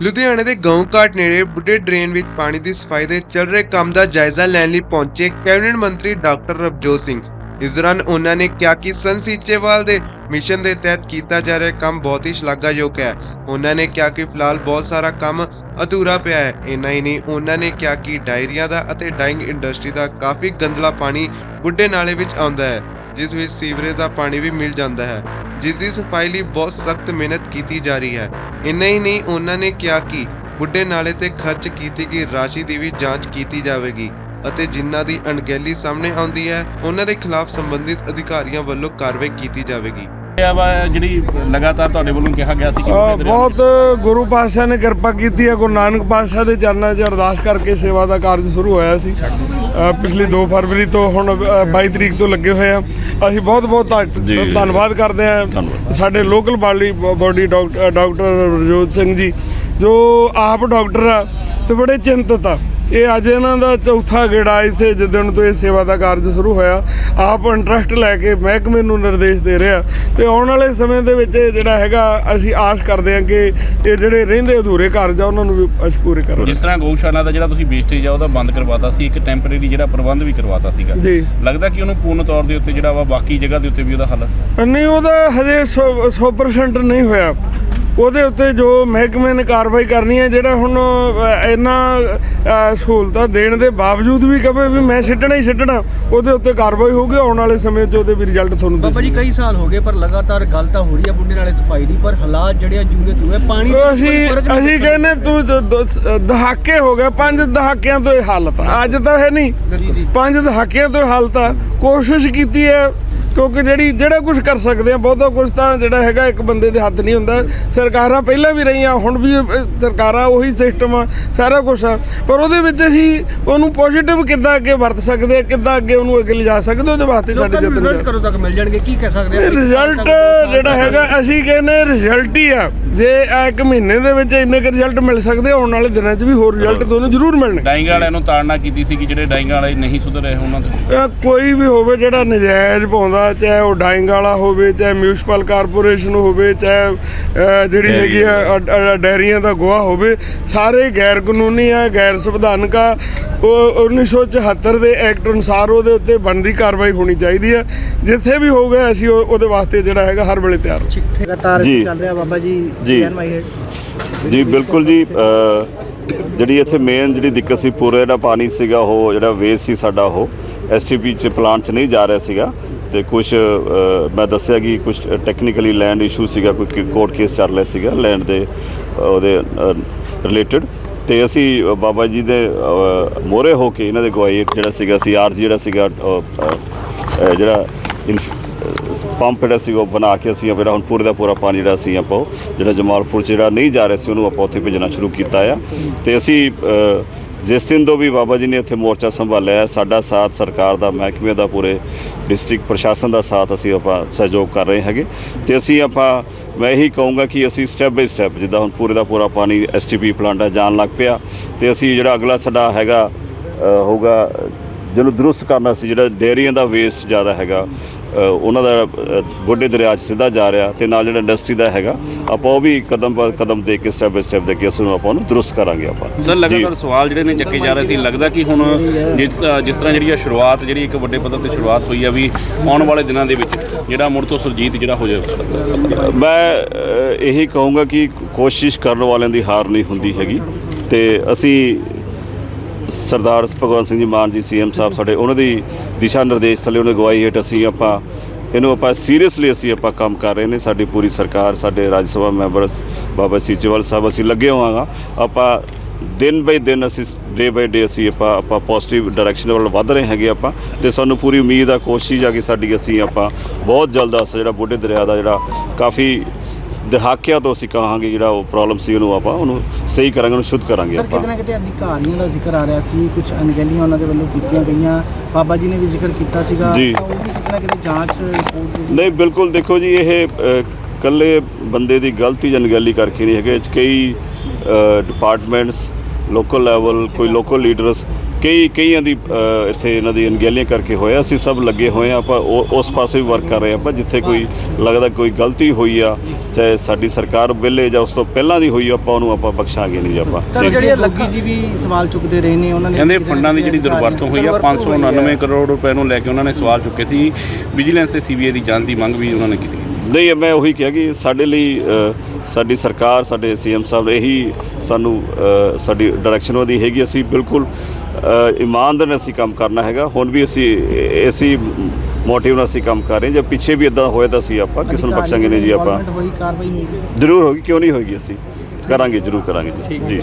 ਲੁਧਿਆਣੇ ਦੇ ਗਾਉਂ ਘਾਟ ਨੇੜੇ ਬੁੱਢੇ ਡਰੇਨ ਵਿੱਚ ਪਾਣੀ ਦੀ ਸਫ਼ਾਈ ਦੇ ਚੱਲ ਰਹੇ ਕੰਮ ਦਾ ਜਾਇਜ਼ਾ ਲੈਣ ਲਈ ਪਹੁੰਚੇ ਕੈਬਨਿਟ ਮੰਤਰੀ ਡਾਕਟਰ ਰਵਜੋਤ ਸਿੰਘ। ਇਸ ਦੌਰਾਨ ਉਹਨਾਂ ਨੇ ਕਿਹਾ ਕਿ ਸਨ ਸੀਚੇਵਾਲ ਦੇ ਮਿਸ਼ਨ ਦੇ ਤਹਿਤ ਕੀਤਾ ਜਾ ਰਿਹਾ ਕੰਮ ਬਹੁਤ ਹੀ ਸ਼ਲਾਘਾਯੋਗ ਹੈ। ਉਹਨਾਂ ਨੇ ਕਿਹਾ ਕਿ ਫਿਲਹਾਲ ਬਹੁਤ ਸਾਰਾ ਕੰਮ ਅਧੂਰਾ ਪਿਆ ਹੈ। ਇੰਨਾ ਹੀ ਨਹੀਂ, ਉਹਨਾਂ ਨੇ ਕਿਹਾ ਕਿ ਡਾਇਰੀਆਂ ਦਾ ਅਤੇ ਡਾਈਂਗ ਇੰਡਸਟਰੀ ਦਾ ਕਾਫੀ ਗੰਦਲਾ ਪਾਣੀ ਬੁੱਢੇ ਨਾਲੇ ਵਿੱਚ ਆਉਂਦਾ ਹੈ। ਜਿਸ ਵਿੱਚ ਸੀਵਰੇਜ ਦਾ ਪਾਣੀ ਵੀ ਮਿਲ ਜਾਂਦਾ ਹੈ, ਜਿਸ ਦੀ ਸਫ਼ਾਈ ਲਈ ਬਹੁਤ ਸਖਤ ਮਿਹਨਤ ਕੀਤੀ ਜਾ ਰਹੀ ਹੈ। ਇੰਨਾ ਹੀ ਨਹੀਂ, ਉਹਨਾਂ ਨੇ ਕਿਹਾ ਕਿ ਬੁੱਢੇ ਨਾਲੇ ਤੇ ਖਰਚ ਕੀਤੀ ਗਈ ਰਾਸ਼ੀ ਦੀ ਵੀ ਜਾਂਚ ਕੀਤੀ ਜਾਵੇਗੀ ਅਤੇ ਜਿਨ੍ਹਾਂ ਦੀ ਅਣਗਹਿਲੀ ਸਾਹਮਣੇ ਆਉਂਦੀ ਹੈ, ਉਹਨਾਂ ਦੇ ਖਿਲਾਫ ਸੰਬੰਧਿਤ ਅਧਿਕਾਰੀਆਂ ਵੱਲੋਂ ਕਾਰਵਾਈ ਕੀਤੀ ਜਾਵੇਗੀ। ਇਹ ਵਾ ਜਿਹੜੀ ਲਗਾਤਾਰ ਤੁਹਾਡੇ ਵੱਲੋਂ ਕਿਹਾ ਗਿਆ ਸੀ ਕਿ ਬਹੁਤ ਗੁਰੂ ਪਾਤਸ਼ਾਹ ਨੇ ਕਿਰਪਾ ਕੀਤੀ ਹੈ ਗੁਰੂ ਨਾਨਕ ਪਾਤਸ਼ਾਹ ਦੇ ਚਰਨਾਂ 'ਚ ਅਰਦਾਸ ਕਰਕੇ ਸੇਵਾ ਦਾ ਕਾਰਜ ਸ਼ੁਰੂ ਹੋਇਆ ਸੀ ਪਿਛਲੀ 2 ਫਰਵਰੀ ਤੋਂ ਹੁਣ ਅ, 22 ਤਰੀਕ ਤੋਂ ਲੱਗੇ ਹੋਏ ਆ ਅਸੀਂ ਬਹੁਤ ਬਹੁਤ ਧੰਨ-। ਧੰਨਵਾਦ ਕਰਦੇ ਹਾਂ। ਸਾਡੇ local body body doctor doctor Rajjot Singh ji ਜੋ ਆਪ ਡਾਕਟਰ ਆ ਤੇ ਬੜੇ ਚਿੰਤਤ ਆ ਇਹ ਅੱਜ ਇਹਨਾਂ ਦਾ ਚੌਥਾ ਗੇੜਾ ਇੱਥੇ ਜਿੱਦਣ ਤੋਂ ਇਹ ਸੇਵਾ ਦਾ ਕਾਰਜ ਸ਼ੁਰੂ ਹੋਇਆ। ਆਪ ਇੰਟਰਸਟ ਲੈ ਕੇ ਮਹਿਕਮੇ ਨੂੰ ਨਿਰਦੇਸ਼ ਦੇ ਰਿਹਾ ਤੇ ਆਉਣ ਵਾਲੇ ਸਮੇਂ ਦੇ ਵਿੱਚ ਜਿਹੜਾ ਹੈਗਾ ਅਸੀਂ ਆਸ ਕਰਦੇ ਹਾਂ ਕਿ ਇਹ ਜਿਹੜੇ ਰਹਿੰਦੇ ਅਧੂਰੇ ਕਾਰਜ ਆ ਉਹਨਾਂ ਨੂੰ ਵੀ ਅਸੀਂ ਪੂਰੇ ਕਰਾਂਗੇ ਜਿਸ ਤਰ੍ਹਾਂ ਗਊਸ਼ਾਲਾ ਦਾ ਜਿਹੜਾ ਤੁਸੀਂ ਵੇਸਟੇਜ ਆ ਉਹਦਾ ਬੰਦ ਕਰਵਾਤਾ ਸੀ ਇੱਕ ਟੈਂਪਰੇਰੀ ਜਿਹੜਾ ਪ੍ਰਬੰਧ ਵੀ ਕਰਵਾਤਾ ਸੀਗਾ। ਜੀ। ਲੱਗਦਾ ਕਿ ਉਹਨੂੰ ਪੂਰਨ ਤੌਰ ਦੇ ਉੱਤੇ ਜਿਹੜਾ ਵਾ ਬਾਕੀ ਜਗ੍ਹਾ ਦੇ ਉੱਤੇ ਵੀ ਉਹਦਾ ਹੱਲ? ਨਹੀਂ ਉਹਦਾ ਹਜੇ 100% ਨਹੀਂ ਹੋਇਆ। ਉਹਦੇ ਉੱਤੇ ਜੋ ਮਹਿਕਮੇ ਨੇ ਕਾਰਵਾਈ ਕਰਨੀ ਹੈ ਜਿਹੜਾ ਹੁਣ ਇੰਨਾ ਸਹੂਲਤਾਂ ਦੇਣ ਦੇ ਬਾਵਜੂਦ ਵੀ ਕਹੇ ਵੀ ਮੈਂ ਛੱਡਣਾ ਹੀ ਛੱਡਣਾ ਉਹਦੇ ਉੱਤੇ ਕਾਰਵਾਈ ਹੋਊਗੀ ਆਉਣ ਵਾਲੇ ਸਮੇਂ 'ਚ ਉਹਦੇ ਵੀ ਰਿਜ਼ਲਟ ਤੁਹਾਨੂੰ ਬਾਬਾ ਜੀ ਕਈ ਸਾਲ ਹੋ ਗਏ ਪਰ ਲਗਾਤਾਰ ਗੱਲ ਤਾਂ ਹੋ ਰਹੀ ਹੈ ਬੁੱਢੇ ਨਾਲੇ ਸਫ਼ਾਈ ਦੀ ਪਰ ਹਾਲਾਤ ਜਿਹੜੇ ਆ ਜੂਰੇ ਤੂਏ ਪਾਣੀ ਅਸੀਂ ਅਸੀਂ ਕਹਿੰਦੇ ਤੂੰ ਦਹਾਕੇ ਹੋ ਗਏ ਪੰਜ ਦਹਾਕਿਆਂ ਤੋਂ ਇਹ ਹਾਲਤ ਆ। ਅੱਜ ਤਾਂ ਹੈ ਨਹੀਂ। ਪੰਜ ਦਹਾਕਿਆਂ ਤੋਂ ਹਾਲਤ ਆ। ਕੋਸ਼ਿਸ਼ ਕੀਤੀ ਹੈ ਕਿਉਂਕਿ ਜਿਹੜੀ ਜਿਹੜਾ ਕੁਝ ਕਰ ਸਕਦੇ ਆ ਬਹੁਤਾ ਕੁਝ ਤਾਂ ਜਿਹੜਾ ਹੈਗਾ ਇੱਕ ਬੰਦੇ ਦੇ ਹੱਥ ਨਹੀਂ ਹੁੰਦਾ। ਸਰਕਾਰਾਂ ਪਹਿਲਾਂ ਵੀ ਰਹੀਆਂ ਹੁਣ ਵੀ ਸਰਕਾਰਾਂ ਉਹੀ ਸਿਸਟਮ ਆ ਸਾਰਾ ਕੁਝ ਆ। ਪਰ ਉਹਦੇ ਵਿੱਚ ਅਸੀਂ ਉਹਨੂੰ ਪੋਜ਼ਿਟਿਵ ਕਿੱਦਾਂ ਅੱਗੇ ਵਰਤ ਸਕਦੇ ਆ ਕਿੱਦਾਂ ਅੱਗੇ ਉਹਨੂੰ ਅੱਗੇ ਲਿਜਾ ਸਕਦੇ ਉਹਦੇ ਵਾਸਤੇ ਸਾਡੇ ਲੋਕਾਂ ਨੂੰ ਯਤਨ ਰਿਜ਼ਲਟ ਕਦੋਂ ਤੱਕ ਮਿਲ ਜਾਣਗੇ? ਕੀ ਕਹਿ ਸਕਦੇ ਆ? ਰਿਜ਼ਲਟ ਜਿਹੜਾ ਹੈਗਾ ਅਸੀਂ ਕਹਿੰਦੇ ਰਿਜ਼ਲਟ ਹੀ ਆ। ਜੇ ਆ ਇੱਕ ਮਹੀਨੇ ਦੇ ਵਿੱਚ ਇੰਨੇ ਕੁ ਰਿਜ਼ਲਟ ਮਿਲ ਸਕਦੇ ਆਉਣ ਵਾਲੇ ਦਿਨਾਂ 'ਚ ਵੀ ਹੋਰ ਰਿਜ਼ਲਟ ਤੁਹਾਨੂੰ ਜ਼ਰੂਰ ਮਿਲਣੇ ਡਾਈਂਗ ਵਾਲਿਆਂ ਨੂੰ ਤਾੜਨਾ ਕੀਤੀ ਸੀ ਕਿ ਜਿਹੜੇ ਡਾਈਂਗ ਵਾਲੇ ਨਹੀਂ ਸੁਧਰ ਰਹੇ ਉਹਨਾਂ ਦੇ ਇਹ ਕੋਈ ਵੀ ਹੋਵੇ ਜਿਹੜਾ ਨਜਾਇਜ਼ ਪਾਉਂਦਾ ਚਾਹੇ ਉਹ ਡਾਈਂਗ ਵਾਲਾ ਹੋਵੇ ਚਾਹੇ ਮਿਊਨਿਸਪਲ ਕਾਰਪੋਰੇਸ਼ਨ ਹੋਵੇ ਚਾਹੇ ਜਿਹੜੀ ਹੈਗੀ ਆ ਡੈਰੀਆਂ ਦਾ ਗੋਹਾ ਹੋਵੇ ਸਾਰੇ ਗੈਰ ਕਾਨੂੰਨੀ ਆ ਗੈਰ ਸੰਵਿਧਾਨਕ ਆ ਉਹ 1974 ਦੇ ਐਕਟ ਅਨੁਸਾਰ ਉਹਦੇ ਉੱਤੇ ਬਣਦੀ ਕਾਰਵਾਈ ਹੋਣੀ ਚਾਹੀਦੀ ਆ ਜਿੱਥੇ ਵੀ ਹੋਊਗਾ ਅਸੀਂ ਉਹ- ਉਹਦੇ ਵਾਸਤੇ ਜਿਹੜਾ ਹੈਗਾ ਹਰ ਵੇਲੇ ਤਿਆਰ ਹਾਂ ਲਗਾਤਾਰ ਜੀ। ਚੱਲ ਰਿਹਾ ਬਾਬਾ ਜੀ ਜੀ। PNY head। ਜੀ ਬਿਲਕੁਲ ਜੀ ਜਿਹੜੀ ਇੱਥੇ ਮੇਨ ਜਿਹੜੀ ਦਿੱਕਤ ਸੀ ਪੂਰਾ ਜਿਹੜਾ ਪਾਣੀ ਸੀਗਾ ਉਹ ਜਿਹੜਾ ਵੇਸਟ ਸੀ ਸਾਡਾ ਉਹ ਐਸਟੀਪੀ ਚ ਪਲਾਂਟ ਚ ਨਹੀਂ ਜਾ ਰਿਹਾ ਸੀਗਾ ਤੇ ਕੁਝ ਮੈਂ ਦੱਸਿਆ ਕਿ ਕੁਝ ਟੈਕਨੀਕਲੀ ਲੈਂਡ ਇਸ਼ੂ ਸੀਗਾ, ਕੋਈ ਕੋਰਟ ਕੇਸ ਚੱਲ ਰਿਹਾ ਸੀਗਾ ਲੈਂਡ ਦੇ ਉਹਦੇ ਰਿਲੇਟਡ ਤੇ ਅਸੀਂ ਬਾਬਾ ਜੀ ਦੇ ਮੋਰੇ ਹੋ ਕੇ ਇਹਨਾਂ ਦੇ ਗਵਾਈ ਜਿਹੜਾ ਸੀਗਾ ਸੀ ਆਰ ਜਿਹੜਾ ਸੀਗਾ ਜਿਹੜਾ ਇਨਫ- ਪੰਪ ਜਿਹੜਾ ਸੀ ਉਹ ਬਣਾ ਕੇ ਅਸੀਂ ਜਿਹੜਾ ਹੁਣ ਪੂਰੇ ਦਾ ਪੂਰਾ ਪਾਣੀ ਜਿਹੜਾ ਸੀ ਆਪਾਂ ਉਹ, ਜਿਹੜਾ ਜਮਾਲਪੁਰ ਚ ਜਿਹੜਾ ਨਹੀਂ ਜਾ ਰਿਹਾ ਸੀ, ਉਹਨੂੰ ਆਪਾਂ ਉੱਥੇ ਭੇਜਣਾ ਸ਼ੁਰੂ ਕੀਤਾ ਆ। ਤੇ ਅਸੀਂ ਜਿਸ ਦਿਨ ਤੋਂ ਵੀ ਬਾਬਾ ਜੀ ਨੇ ਇੱਥੇ ਮੋਰਚਾ ਸੰਭਾਲਿਆ ਸਾਡਾ ਸਾਥ ਸਰਕਾਰ ਦਾ, ਮਹਿਕਮੇ ਦਾ, ਪੂਰੇ ਡਿਸਟ੍ਰਿਕਟ ਪ੍ਰਸ਼ਾਸਨ ਦਾ ਸਾਥ ਅਸੀਂ ਆਪਾਂ ਸਹਿਯੋਗ ਕਰ ਰਹੇ ਹੈਗੇ। ਤੇ ਅਸੀਂ ਆਪਾਂ, ਮੈਂ ਇਹੀ ਕਹੂੰਗਾ ਕਿ ਅਸੀਂ ਸਟੈਪ ਬਾਈ ਸਟੈਪ ਜਿੱਦਾਂ ਹੁਣ ਪੂਰੇ ਦਾ ਪੂਰਾ ਪਾਣੀ ਐਸਟੀਪੀ ਪਲਾਂਟ ਹੈ, ਜਾਣ ਲੱਗ ਪਿਆ। ਤੇ ਅਸੀਂ ਜਿਹੜਾ ਅਗਲਾ ਸਾਡਾ ਹੈਗਾ ਹੋਊਗਾ ਜਿਹਨੂੰ ਦਰੁਸਤ ਕਰਨਾ ਸੀ ਜਿਹੜਾ ਡੇਅਰੀਆਂ ਦਾ ਵੇਸਟ ਜ਼ਿਆਦਾ ਹੈਗਾ ਉਹਨਾਂ ਦਾ ਗੋਡੇ ਦਰਿਆ 'ਚ ਸਿੱਧਾ ਜਾ ਰਿਹਾ ਤੇ ਨਾਲ ਜਿਹੜਾ ਇੰਡਸਟਰੀ ਦਾ ਹੈਗਾ ਆਪਾਂ ਉਹ ਵੀ ਕਦਮ ਬ ਕਦਮ ਦੇ ਕੇ ਸਟੈਪ ਬਾਈ ਸਟੈਪ ਦੇ ਕੇ ਉਸ ਨੂੰ ਆਪਾਂ ਉਹਨੂੰ ਦਰੁਸਤ ਕਰਾਂਗੇ ਆਪਾਂ ਸਰ। ਲਗਾਤਾਰ ਸਵਾਲ ਜਿਹੜੇ ਨੇ ਚੱਕੇ ਜਾ ਰਹੇ ਸੀ ਲੱਗਦਾ ਕਿ ਹੁਣ ਜਿਸ ਜਿਸ ਤਰ੍ਹਾਂ ਜਿਹੜੀ ਆ ਸ਼ੁਰੂਆਤ ਜਿਹੜੀ ਇੱਕ ਵੱਡੇ ਪੱਧਰ ਤੇ ਸ਼ੁਰੂਆਤ ਹੋਈ ਆ ਵੀ ਆਉਣ ਵਾਲੇ ਦਿਨਾਂ ਦੇ ਵਿੱਚ ਜਿਹੜਾ ਮੁੜ ਤੋਂ ਸੁਰਜੀਤ ਜਿਹੜਾ ਹੋ ਜਾਵੇ ਮੈਂ ਇਹੀ ਕਹੂੰਗਾ ਕਿ ਕੋਸ਼ਿਸ਼ ਕਰਨ ਵਾਲਿਆਂ ਦੀ ਹਾਰ ਨਹੀਂ ਹੁੰਦੀ ਹੈਗੀ ਤੇ ਅਸੀਂ ਸਰਦਾਰ ਭਗਵੰਤ ਸਿੰਘ ਜੀ ਮਾਨ ਜੀ, ਸੀਐਮ ਸਾਹਿਬ ਸਾਡੇ, ਉਹਨਾਂ ਦੀ ਦਿਸ਼ਾ ਨਿਰਦੇਸ਼ ਥੱਲੇ ਉਹਨਾਂ ਗਵਾਈ ਹੇਠ ਅਸੀਂ ਆਪਾਂ ਇਹਨੂੰ ਆਪਾਂ ਸੀਰੀਅਸਲੀ ਅਸੀਂ ਆਪਾਂ ਕੰਮ ਕਰ ਰਹੇ ਨੇ, ਸਾਡੀ ਪੂਰੀ ਸਰਕਾਰ, ਸਾਡੇ ਰਾਜ ਸਭਾ ਮੈਂਬਰ, ਬਾਬਾ ਸੀਚੇਵਾਲ ਸਾਹਿਬ, ਅਸੀਂ ਲੱਗੇ ਹੋਵਾਂਗਾ। ਆਪਾਂ ਦਿਨ ਬਾਈ ਦਿਨ ਅਸੀਂ ਡੇ ਬਾਈ ਡੇ ਅਸੀਂ ਆਪਾਂ ਆਪਾਂ ਪੋਜ਼ਿਟਿਵ ਡਾਇਰੈਕਸ਼ਨ ਵੱਲ ਵੱਧ ਰਹੇ ਹੈਗੇ ਆਪਾਂ, ਤੇ ਸਾਨੂੰ ਪੂਰੀ ਉਮੀਦ ਆ, ਕੋਸ਼ਿਸ਼ ਆ ਕਿ ਸਾਡੀ ਅਸੀਂ ਆਪਾਂ ਬਹੁਤ ਜਲਦ ਅਸ ਜਿਹੜਾ ਬੁੱਢੇ ਦਰਿਆ ਦਾ ਜਿਹੜਾ ਕਾਫੀ ਦਹਾਕਿਆਂ ਤੋਂ ਅਸੀਂ ਕਹਾਂਗੇ ਜਿਹੜਾ ਉਹ ਪ੍ਰੋਬਲਮ ਸੀ ਉਹਨੂੰ ਆਪਾਂ ਉਹਨੂੰ ਸਹੀ ਕਰਾਂਗੇ ਉਹਨੂੰ ਸ਼ੁੱਧ ਕਰਾਂਗੇ ਸਰ ਆਪਾਂ। ਕਿਤੇ ਨਾ ਕਿਤੇ ਅਧਿਕਾਰੀਆਂ ਦਾ ਜ਼ਿਕਰ ਆ ਰਿਹਾ ਸੀ ਕੁਝ ਅਣਗਹਿਲੀਆਂ ਉਹਨਾਂ ਦੇ ਵੱਲੋਂ ਕੀਤੀਆਂ ਗਈਆਂ। ਬਾਬਾ ਜੀ ਨੇ ਵੀ ਜ਼ਿਕਰ ਕੀਤਾ ਸੀਗਾ ਜੀ। ਤਾਂ ਉਹ ਵੀ ਕਿਤੇ ਨਾ ਕਿਤੇ ਜਾਂਚ ਰਿਪੋਰਟ ਜਿਹੜੀ ਨਹੀਂ ਬਿਲਕੁਲ ਦੇਖੋ ਜੀ ਇਹ ਅ, ਇਕੱਲੇ ਬੰਦੇ ਦੀ ਗਲਤੀ ਜਾਂ ਅਣਗਹਿਲੀ ਕਰਕੇ ਨਹੀਂ ਹੈਗੇ। ਇਹ 'ਚ ਕਈ ਡਿਪਾਰਟਮੈਂਟਸ ਲੋਕਲ ਲੈਵਲ ਕੋਈ ਲੋਕਲ ਲੀਡਰਸ ਕਈ ਕਈਆਂ ਦੀ ਇੱਥੇ ਇਹਨਾਂ ਦੀ ਅਣਗਹਿਲੀਆਂ ਕਰਕੇ ਹੋਇਆ ਅਸੀਂ ਸਭ ਲੱਗੇ ਹੋਏ ਆ ਆਪਾਂ ਉਹ- ਉਸ ਪਾਸੇ ਵੀ ਵਰਕ ਕਰ ਰਹੇ ਆ ਆਪਾਂ ਜਿੱਥੇ ਕੋਈ ਲੱਗਦਾ ਕੋਈ ਗਲਤੀ ਹੋਈ ਆ ਚਾਹੇ ਸਾਡੀ ਸਰਕਾਰ ਵੇਲੇ ਜਾਂ ਉਸ ਤੋਂ ਪਹਿਲਾਂ ਦੀ ਹੋਈ ਆ, ਆਪਾਂ ਉਹਨੂੰ ਆਪਾਂ ਬਖਸ਼ਾਂਗੇ ਨਹੀਂ ਜੀ ਆਪਾਂ। ਸਰ ਜਿਹੜੇ ਲੱਗੀ ਜੀ ਵੀ ਸਵਾਲ ਚੁੱਕਦੇ ਰਹੇ ਨੇ ਉਹਨਾਂ ਨੇ ਕਹਿੰਦੇ ਫੰਡਾਂ ਦੀ ਜਿਹੜੀ ਦੁਰਵਰਤੋਂ ਹੋਈ ਆ 599 ਕਰੋੜ ਰੁਪਏ ਨੂੰ ਲੈ ਕੇ ਉਹਨਾਂ ਨੇ ਸਵਾਲ ਚੁੱਕੇ ਸੀ ਵਿਜੀਲੈਂਸ ਤੇ ਸੀਬੀਆਈ ਦੀ ਜਾਂਚ ਦੀ ਮੰਗ ਵੀ ਉਹਨਾਂ ਨੇ ਕੀਤੀ ਨਹੀਂ ਮੈਂ ਉਹੀ ਕਿਹਾ ਕਿ ਸਾਡੇ ਲਈ ਸਾਡੀ ਸਰਕਾਰ ਸਾਡੇ ਸੀਐਮ ਸਾਹਿਬ ਇਹੀ ਸਾਨੂੰ ਸਾਡੀ ਡਾਇਰੈਕਸ਼ਨ ਉਹਦੀ ਹੈਗੀ ਅਸੀਂ ਬਿਲਕੁਲ ਇਮਾਨਦਾਰ ਨਾਲ ਅਸੀਂ ਕੰਮ ਕਰਨਾ ਹੈਗਾ। ਹੁਣ ਵੀ ਅਸੀਂ ਇਸੇ ਮੋਟਿਵ ਨਾਲ ਅਸੀਂ ਕੰਮ ਕਰ ਰਹੇ ਜੇ ਪਿੱਛੇ ਵੀ ਇਦਾਂ ਹੋਇਆ ਤਾਂ ਅਸੀਂ ਆਪਾਂ ਕਿਸੇ ਨੂੰ ਬਖਸ਼ਾਂਗੇ ਨਹੀਂ ਜੀ ਆਪਾਂ। ਜ਼ਰੂਰ ਹੋਗੀ ਕਿਉਂ ਨਹੀਂ ਹੋਏਗੀ ਅਸੀਂ? ਕਰਾਂਗੇ ਜ਼ਰੂਰ ਕਰਾਂਗੇ ਜੀ। ਜੀ।